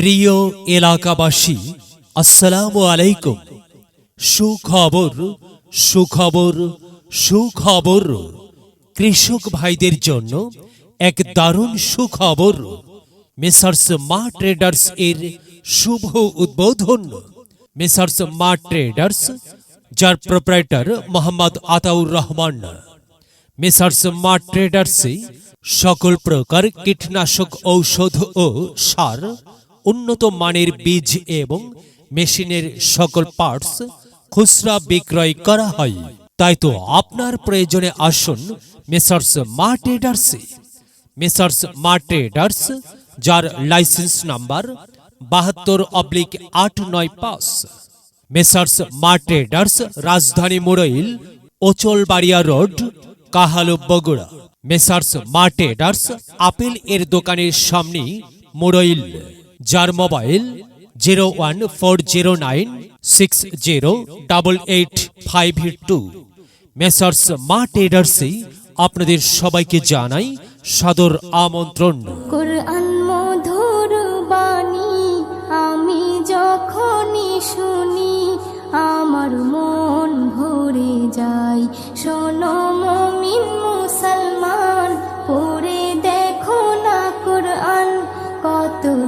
প্রিয় এলাকাবাসী, আসসালামু আলাইকুম। সুখবর সুখবর সুখবর। কৃষক ভাইদের জন্য এক দারুণ সুখবর। মেসার্স মা ট্রেডার্স এর শুভ উদ্বোধন। মেসার্স মা ট্রেডার্স, যার প্রোপ্রাইটার মোহাম্মদ আতাউর রহমান। মেসার্স মা ট্রেডার্সে সকল প্রকার কীটনাশক ঔষধ ও সার উন্নত মানের বীজ এবং মেশিনের সকল পার্টস খুচরা বিক্রয় করা হয়। তাই তো আপনার প্রয়োজনে আসুন মেসার্স মা ট্রেডার্সে। মেসার্স মা ট্রেডার্স, যার লাইসেন্স নাম্বার বাহাত্তর অবলিক আট নয় পাঁচ। মেসার্স মা ট্রেডার্স, রাজধানী Muroil, Ochalbaria road, Kahalu Bogura. Messrs Maa traders, apple এর দোকানের সামনে মুরইল। যার mobile zero one four zero nine six zero double eight five two. Messrs Maa ট্রেডার্সে আপনাদের সবাইকে জানাই সাদর আমন্ত্রণ। আমি যখনই শুনি, আমার মন ভরে যায়। শোনো মমিন মুসলমান